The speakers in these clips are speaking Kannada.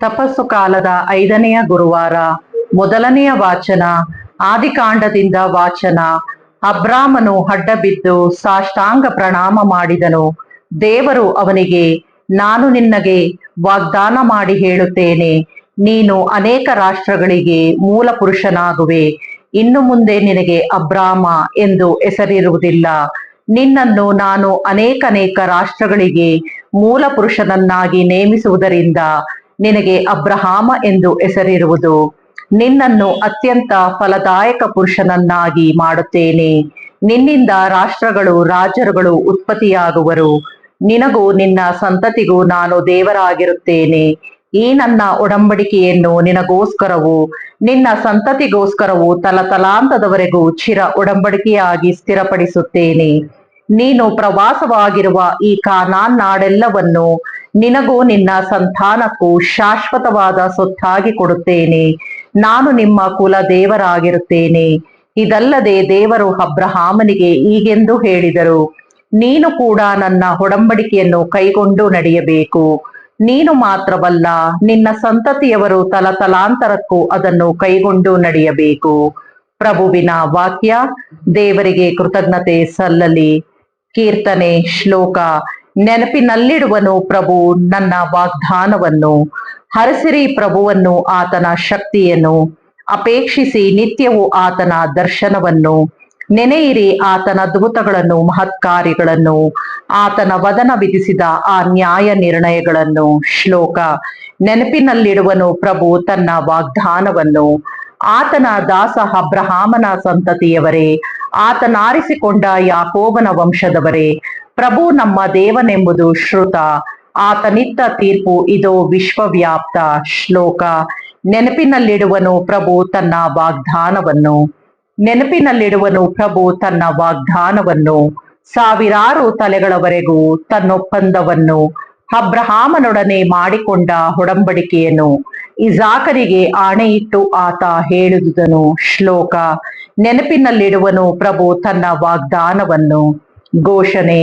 ತಪಸ್ಸು ಕಾಲದ ಐದನೆಯ ಗುರುವಾರ, ಮೊದಲನೆಯ ವಾಚನ, ಆದಿಕಾಂಡದಿಂದ ವಾಚನ, ಅಬ್ರಾಮನು ಅಡ್ಡಬಿದ್ದು ಸಾಷ್ಟಾಂಗ ಪ್ರಣಾಮ ಮಾಡಿದನು. ದೇವರು ಅವನಿಗೆ, ನಾನು ನಿನ್ನಗೆ ವಾಗ್ದಾನ ಮಾಡಿ ಹೇಳುತ್ತೇನೆ. ನೀನು ಅನೇಕ ರಾಷ್ಟ್ರಗಳಿಗೆ ಮೂಲ ಪುರುಷನಾಗುವೆ ಇನ್ನು ಮುಂದೆ ನಿನಗೆ ಅಬ್ರಾಮ ಎಂದು ಹೆಸರಿರುವುದಿಲ್ಲ. ನಿನ್ನನ್ನು ನಾನು ಅನೇಕನೇಕ ರಾಷ್ಟ್ರಗಳಿಗೆ ಮೂಲ ಪುರುಷನನ್ನಾಗಿ ನೇಮಿಸುವುದರಿಂದ ನಿನಗೆ ಅಬ್ರಹಾಮ ಎಂದು ಹೆಸರಿರುವುದು. ನಿನ್ನನ್ನು ಅತ್ಯಂತ ಫಲದಾಯಕ ಪುರುಷನನ್ನಾಗಿ ಮಾಡುತ್ತೇನೆ. ನಿನ್ನಿಂದ ರಾಷ್ಟ್ರಗಳು, ರಾಜರುಗಳು ಉತ್ಪತ್ತಿಯಾಗುವರು. ನಿನಗೂ ನಿನ್ನ ಸಂತತಿಗೂ ನಾನು ದೇವರಾಗಿರುತ್ತೇನೆ. ಈ ನನ್ನ ಒಡಂಬಡಿಕೆಯನ್ನು ನಿನಗೋಸ್ಕರವು, ನಿನ್ನ ಸಂತತಿಗೋಸ್ಕರವು ತಲತಲಾಂತದವರೆಗೂ ಚಿರ ಒಡಂಬಡಿಕೆಯಾಗಿ ಸ್ಥಿರಪಡಿಸುತ್ತೇನೆ. ನೀನು ಪ್ರವಾಸವಾಗಿರುವ ಈ ಕಾನಾನ್ ನಾಡೆಲ್ಲವನ್ನು ನಿನಗೂ ನಿನ್ನ ಸಂತಾನಕ್ಕೂ ಶಾಶ್ವತವಾದ ಸೊತ್ತಾಗಿ ಕೊಡುತ್ತೇನೆ. ನಾನು ನಿಮ್ಮ ಕುಲ ದೇವರಾಗಿರುತ್ತೇನೆ ಇದಲ್ಲದೆ ದೇವರು ಅಬ್ರಹಾಮನಿಗೆ ಈಗೆಂದು ಹೇಳಿದರು, ನೀನು ಕೂಡ ನನ್ನ ಒಡಂಬಡಿಕೆಯನ್ನು ಕೈಗೊಂಡು ನಡೆಯಬೇಕು. ನೀನು ಮಾತ್ರವಲ್ಲ, ನಿನ್ನ ಸಂತತಿಯವರು ತಲತಲಾಂತರಕ್ಕೂ ಅದನ್ನು ಕೈಗೊಂಡು ನಡೆಯಬೇಕು. ಪ್ರಭುವಿನ ವಾಕ್ಯ, ದೇವರಿಗೆ ಕೃತಜ್ಞತೆ ಸಲ್ಲಲಿ. ಕೀರ್ತನೆ, ಶ್ಲೋಕ ನೆನಪಿನಲ್ಲಿಡುವನು ಪ್ರಭು ನನ್ನ ವಾಗ್ದಾನವನ್ನು. ಹರಸಿರಿ ಪ್ರಭುವನ್ನು ಆತನ ಶಕ್ತಿಯನ್ನು. ಅಪೇಕ್ಷಿಸಿ ನಿತ್ಯವು ಆತನ ದರ್ಶನವನ್ನು. ನೆನೆಯಿರಿ ಆತನ ಅದ್ಭುತಗಳನ್ನು ಮಹತ್ಕಾರಿಗಳನ್ನು ಆತನ ವದನ ವಿಧಿಸಿದ ಆ ನ್ಯಾಯ ನಿರ್ಣಯಗಳನ್ನು. ಶ್ಲೋಕ ನೆನಪಿನಲ್ಲಿಡುವನು ಪ್ರಭು ತನ್ನ ವಾಗ್ದಾನವನ್ನು. ಆತನ ದಾಸ ಅಬ್ರಹಾಮನ ಸಂತತಿಯವರೇ, ಆತನಾರಿಸಿಕೊಂಡ ಯಾಕೋಬನ ವಂಶದವರೇ, ಪ್ರಭು ನಮ್ಮ ದೇವನೆಂಬುದು ಶ್ರುತ. ಆತನಿತ್ತ ತೀರ್ಪು ಇದೋ ವಿಶ್ವವ್ಯಾಪ್ತ ಶ್ಲೋಕ. ನೆನಪಿನಲ್ಲಿಡುವನು ಪ್ರಭು ತನ್ನ ವಾಗ್ದಾನವನ್ನು. ನೆನಪಿನಲ್ಲಿಡುವನು ಪ್ರಭು ತನ್ನ ವಾಗ್ದಾನವನ್ನು. ಸಾವಿರಾರು ತಲೆಗಳವರೆಗೂ ತನ್ನೊಪ್ಪಂದವನ್ನು. ಅಬ್ರಹಾಮನೊಡನೆ ಮಾಡಿಕೊಂಡ ಒಡಂಬಡಿಕೆಯನ್ನು ಇಸಾಕರಿಗೆ ಆಣೆಯಿಟ್ಟು ಆತ ಹೇಳಿದುದನು ಶ್ಲೋಕ, ನೆನಪಿನಲ್ಲಿಡುವನು ಪ್ರಭು ತನ್ನ ವಾಗ್ದಾನವನ್ನು. ಘೋಷಣೆ,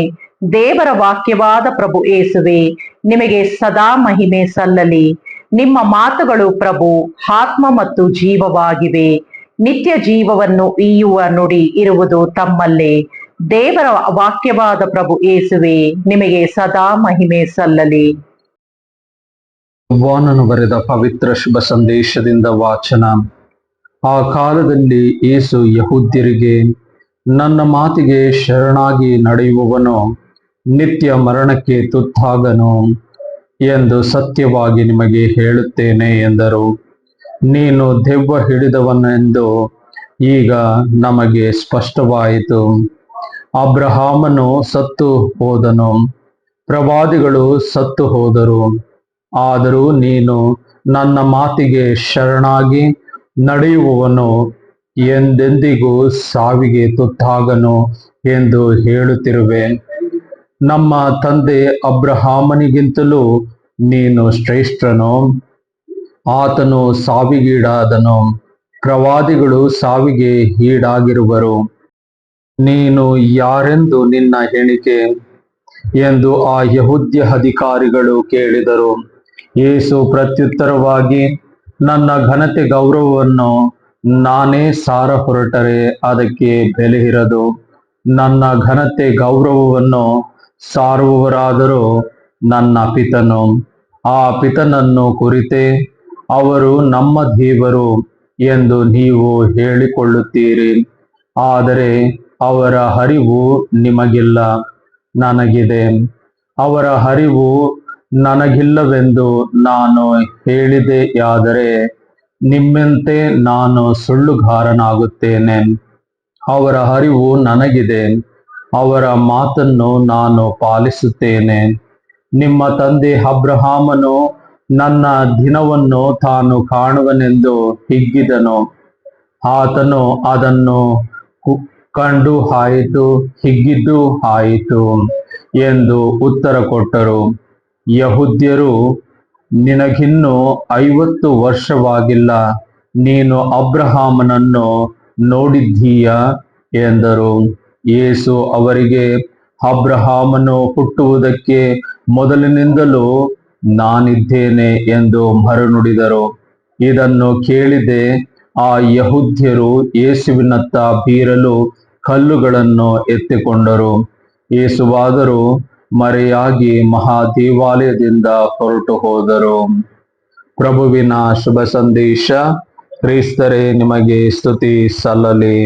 ದೇವರ ವಾಕ್ಯವಾದ ಪ್ರಭು ಏಸುವೆ, ನಿಮಗೆ ಸದಾ ಮಹಿಮೆ ಸಲ್ಲಲಿ. ನಿಮ್ಮ ಮಾತುಗಳು ಪ್ರಭು ಆತ್ಮ ಮತ್ತು ಜೀವವಾಗಿವೆ. ನಿತ್ಯ ಜೀವವನ್ನು ಈಯುವ ನುಡಿ ಇರುವುದು ತಮ್ಮಲ್ಲೇ. ದೇವರ ವಾಕ್ಯವಾದ ಪ್ರಭು ಏಸುವೆ, ನಿಮಗೆ ಸದಾ ಮಹಿಮೆ ಸಲ್ಲಲಿ. ವಾನನು ಬರೆದ ಪವಿತ್ರ ಶುಭ ಸಂದೇಶದಿಂದ ವಾಚನ. ಆ ಕಾಲದಲ್ಲಿ ಏಸು ಯಹೂದ್ಯರಿಗೆ, ನನ್ನ ಮಾತಿಗೆ ಶರಣಾಗಿ ನಡೆಯುವವನು ನಿತ್ಯ ಮರಣಕ್ಕೆ ತುತ್ತಾಗನು ಎಂದು ಸತ್ಯವಾಗಿ ನಿಮಗೆ ಹೇಳುತ್ತೇನೆ ಎಂದರು. ನೀನು ದೆವ್ವ ಹಿಡಿದವನೆಂದು ಈಗ ನಮಗೆ ಸ್ಪಷ್ಟವಾಯಿತು. ಅಬ್ರಹಾಮನು ಸತ್ತು ಹೋದನು. ಪ್ರವಾದಿಗಳು ಸತ್ತು ಹೋದರು. ಆದರೂ ನೀನು ನನ್ನ ಮಾತಿಗೆ ಶರಣಾಗಿ ನಡೆಯುವವನು ಎಂದೆಂದಿಗೂ ಸಾವಿಗೆ ತುತ್ತಾಗನು ಎಂದು ಹೇಳುತ್ತಿರುವೆ. ನಮ್ಮ ತಂದೆ ಅಬ್ರಹಾಮನಿಗಿಂತಲೂ ನೀನು ಶ್ರೇಷ್ಠನು. ಆತನು ಸಾವಿಗೀಡಾದನು. ಪ್ರವಾದಿಗಳು ಸಾವಿಗೆ ಈಡಾಗಿರುವರು ನೀನು ಯಾರೆಂದು ನಿನ್ನ ಹೇಳಿಕೆ ಎಂದು ಆ ಯಹುದ್ಯ ಅಧಿಕಾರಿಗಳು ಕೇಳಿದರು. ಯೇಸು ಪ್ರತ್ಯುತ್ತರವಾಗಿ, ನನ್ನ ಘನತೆ ಗೌರವವನ್ನು ನಾನೇ ಸಾರ ಹೊರಟರೆ, ಅದಕ್ಕೆ ಬೆಲೆ ಇರದು. ನನ್ನ ಘನತೆ ಗೌರವವನ್ನು ಸಾರುವವರಾದರೂ ನನ್ನ ಪಿತನು. ಆ ಪಿತನನ್ನು ಕುರಿತೇ, ಅವರು ನಮ್ಮ ದೇವರು ಎಂದು ನೀವು ಹೇಳಿಕೊಳ್ಳುತ್ತೀರಿ. ಆದರೆ ಅವರ ಹರಿವು ನಿಮಗಿಲ್ಲ, ನನಗಿದೆ. ಅವರ ಹರಿವು ನನಗಿಲ್ಲವೆಂದು ನಾನು ಹೇಳಿದೆಯಾದರೆ ನಿಮ್ಮಂತೆ ನಾನು ಸುಳ್ಳುಗಾರನಾಗುತ್ತೇನೆ. ಅವರ ಹರಿವು ನನಗಿದೆ, ಅವರ ಮಾತನ್ನು ನಾನು ಪಾಲಿಸುತ್ತೇನೆ. ನಿಮ್ಮ ತಂದೆ ಅಬ್ರಹಾಮನು ನನ್ನ ದಿನವನ್ನು ತಾನು ಕಾಣುವನೆಂದು ಹಿಗ್ಗಿದನು. ಆತನು ಅದನ್ನು ಕಂಡು ಹಾಯಿತು, ಹಿಗ್ಗಿದ್ದು ಆಯಿತು ಎಂದು ಉತ್ತರ ಕೊಟ್ಟರು. ಯಹುದ್ಯರು, ನಿನಗಿನ್ನು ಐವತ್ತು ವರ್ಷವಾಗಿಲ್ಲ, ನೀನು ಅಬ್ರಹಾಮನನ್ನು ನೋಡಿದ್ದೀಯ ಎಂದರು. ಯೇಸು ಅವರಿಗೆ, ಅಬ್ರಹಾಮನು ಹುಟ್ಟುವುದಕ್ಕೆ ಮೊದಲಿನಿಂದಲೂ ನಾನಿದ್ದೇನೆ ಎಂದು ಮರುನುಡಿದರು. ಇದನ್ನು ಕೇಳಿದೆ, ಆ ಯಹುದ್ಯರು ಯೇಸುವಿನತ್ತ ಬೀರಲು ಕಲ್ಲುಗಳನ್ನು ಎತ್ತಿಕೊಂಡರು. ಯೇಸುವಾದರೂ ಮರೆಯಾಗಿ ಮಹಾ ದೇವಾಲಯದಿಂದ ಹೊರಟು ಹೋದರು ಪ್ರಭುವಿನ ಶುಭ ಸಂದೇಶ, ಕ್ರಿಸ್ತರೇ, ನಿಮಗೆ ಸ್ತುತಿ ಸಲ್ಲಲಿ.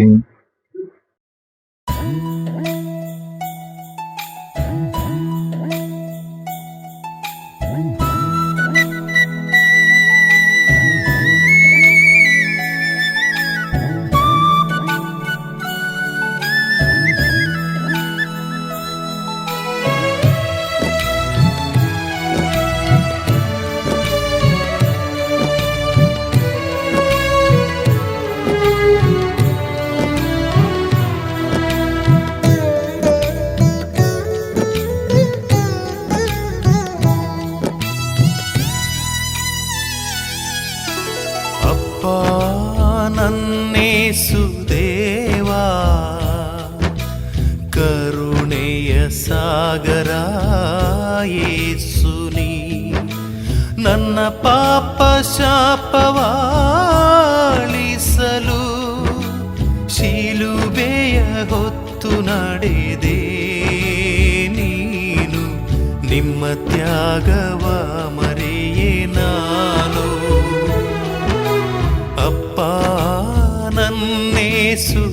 ಯೇಸುನಿ ನನ್ನ ಪಾಪ ಶಾಪವಾಳಿಸಲು ಶಿಲುಬೆಯ ಹೊತ್ತು ನಡೆದೆ ನೀನು ನಿಮ್ಮ ತ್ಯಾಗವ ಮರೆಯೇ ನಾನು ಅಪ್ಪ ನನ್ನೇಸು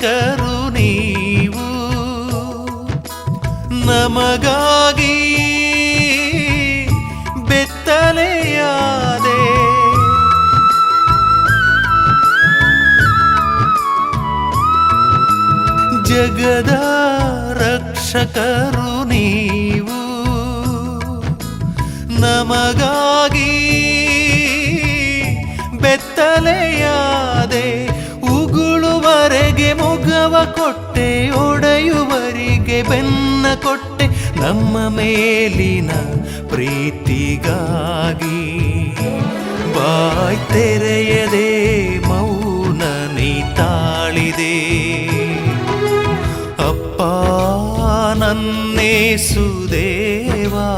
ರಕ್ಷಕರು ನೀವು ನಮಗಾಗಿ ಬೆತ್ತಲೆಯಾದೆ. ಜಗದ ರಕ್ಷಕರು ನೀವು ನಮಗಾಗಿ ಬೆತ್ತಲೆಯಾದೆ. ಕೊಟ್ಟೆ ಒಡೆಯುವರಿಗೆ ಬೆನ್ನ ಕೊಟ್ಟೆ, ನಮ್ಮ ಮೇಲಿನ ಪ್ರೀತಿಗಾಗಿ. ಬಾಯ್ ತೆರೆಯದೆ ಮೌನ ತಾಳಿದೆ ಅಪ್ಪ ನನ್ನೇ ದೇವಾ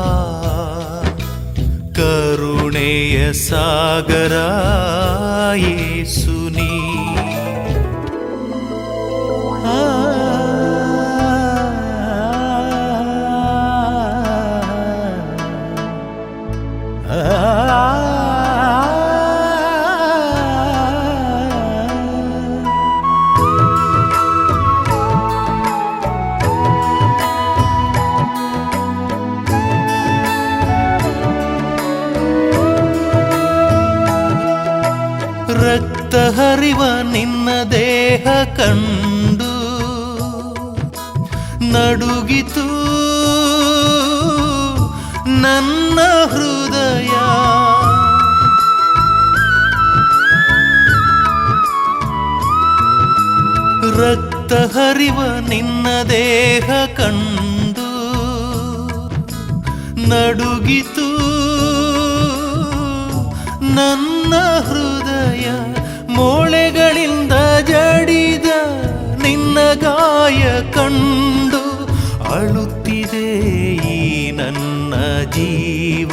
ಕರುಣೆಯ ಸಾಗರ ಯೇಸುನಿ ದೇಹ ಕಂಡು ನಡುಗಿತು ನನ್ನ ಹೃದಯ. ರಕ್ತ ಹರಿವ ನಿನ್ನ ದೇಹ ಕಂಡು ನಡುಗಿತು ನನ್ನ ಹೃದಯ. ಮೋಳೆಗಳಿಂದ ಜಡಿದ ನಿನ್ನ ಗಾಯ ಕಂಡು ಅಳುತ್ತಿದೆ ಈ ನನ್ನ ಜೀವ.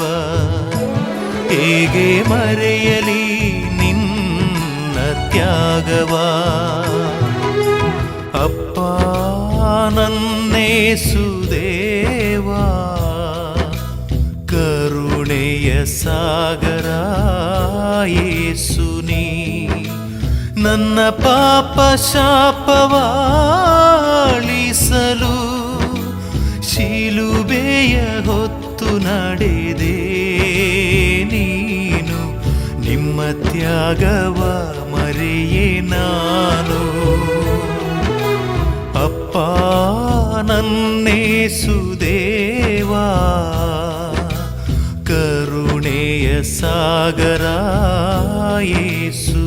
ಹೇಗೆ ಮರೆಯಲಿ ನಿನ್ನ ತ್ಯಾಗವ? ಅಪ್ಪ ನನ್ನೇಸು ದೇವಾ ಕರುಣೆಯ ಸಾಗರ ಯೇಸುನಿ ನನ್ನ ಪಾಪ ಶಾಪವಾಳಿಸಲು ಶಿಲುಬೆಯ ಹೊತ್ತು ನಡೆದೆ ನೀನು ನಿಮ್ಮ ತ್ಯಾಗವ ಮರೆಯೇ ನಾನು. ಅಪ್ಪ ನನ್ನೇಸುದೇವಾ ಕರುಣೆಯ ಸಾಗರ ಯೇಸು